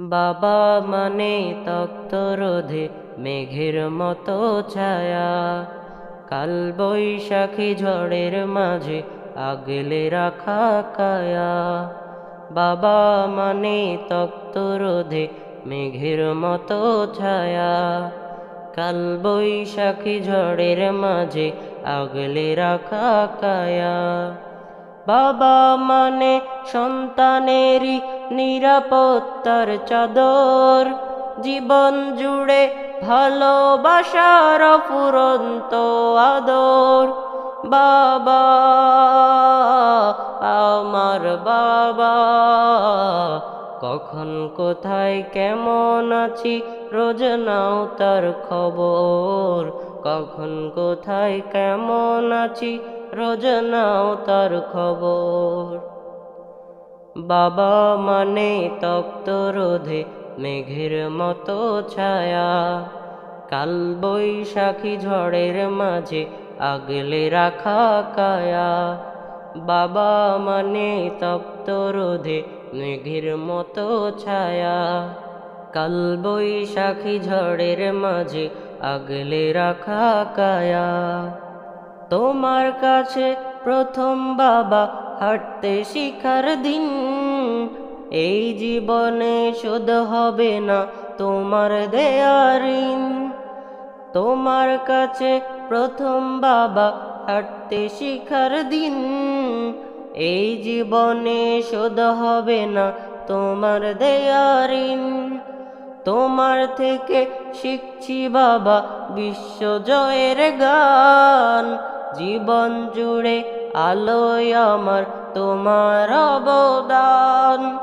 বাবা মানে তক্ত রোধে মেঘের মতো ছায়া। কাল বৈশাখী ঝড়ের মাঝে আগলে রাখা কায়া। বাবা মানে তক্ত রোধে মেঘের মতো ছায়া। কাল বৈশাখী ঝড়ের মাঝে আগলে রাখা কায়া। বাবা মানে সন্তানেরই নিরাপত্তার চাদর। জীবন জুড়ে ভালোবাসার ফুরন্ত আদর। বাবা, আমার বাবা, কখন, কোথায়, কেমন আছি, রোজ নাও তার খবর। কখন, কোথায়, কেমন আছি রোজ নাও তার খবর। বাবা মানে তক্ত রোধে মেঘের মতো ছায়া। কাল বৈশাখী ঝড়ের মাঝে আগলে রাখা কায়া। বাবা মানে তপ্ত রোধে মেঘের মতো ছায়া। কাল বৈশাখী ঝড়ের মাঝে আগলে রাখা কায়া। তোমার কাছে প্রথম বাবা হাঁটতে শিখার দিন। এই জীবনে শোধ হবে না তোমার দেয়ারিন তোমার কাছে প্রথম বাবা হাঁটতে শিখার দিন। এই জীবনে শোধ হবে না তোমার দেয়ারিন তোমার থেকে শিখছি বাবা বিশ্ব জয়ের গান। জীবন জুড়ে আলোয় আমার তোমার অবদান।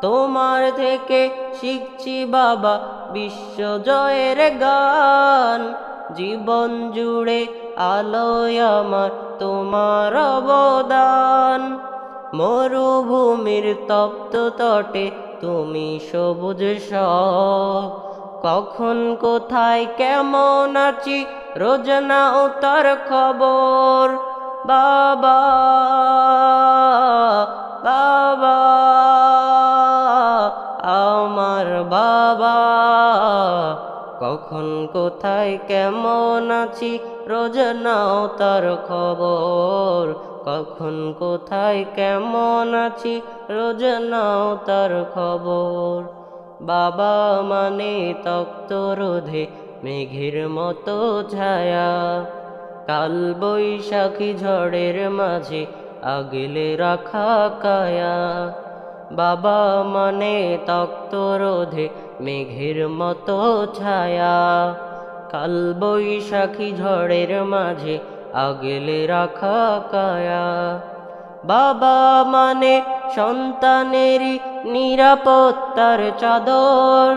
তোমার থেকে শিখছি বাবা বিশ্ব জয়ের গান। জীবন জুড়ে আলোয় আমার তোমার অবদান। মরুভূমির তপ্ত তটে তুমি সবুজ সব। কখন, কোথায়, কেমন আছি রোজ নাও তার খবর, বাবা বাবা, আমার বাবা, কখন, কোথায়, কেমন আছি, রোজ নাও তার খবর, কখন, কোথায়, কেমন আছি, রোজ নাও তার খবর, বাবা মানে তক্ত রোধে মেঘের মতো ছায়া, কাল বৈশাখী ঝড়ের মাঝে আগলে রাখা কায়া। বাবা মানে তক্ত রোধে মেঘের মতো ছায়া, কাল বৈশাখী ঝড়ের মাঝে আগলে রাখা কায়া। বাবা মানে সন্তানেরই নিরাপত্তার চাদর,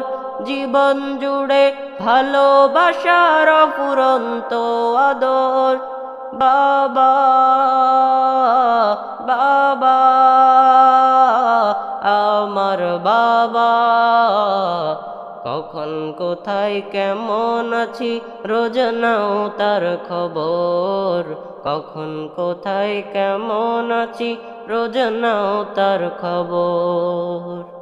জীবন জুড়ে ভালোবাসার ফুরন্ত আদর। বাবা বাবা, আমার বাবা, কখন, কোথায়, কেমন আছি, রোজ নাও তার খবর। কখন, কোথায়, কেমন আছি, রোজ নাও তার খবর।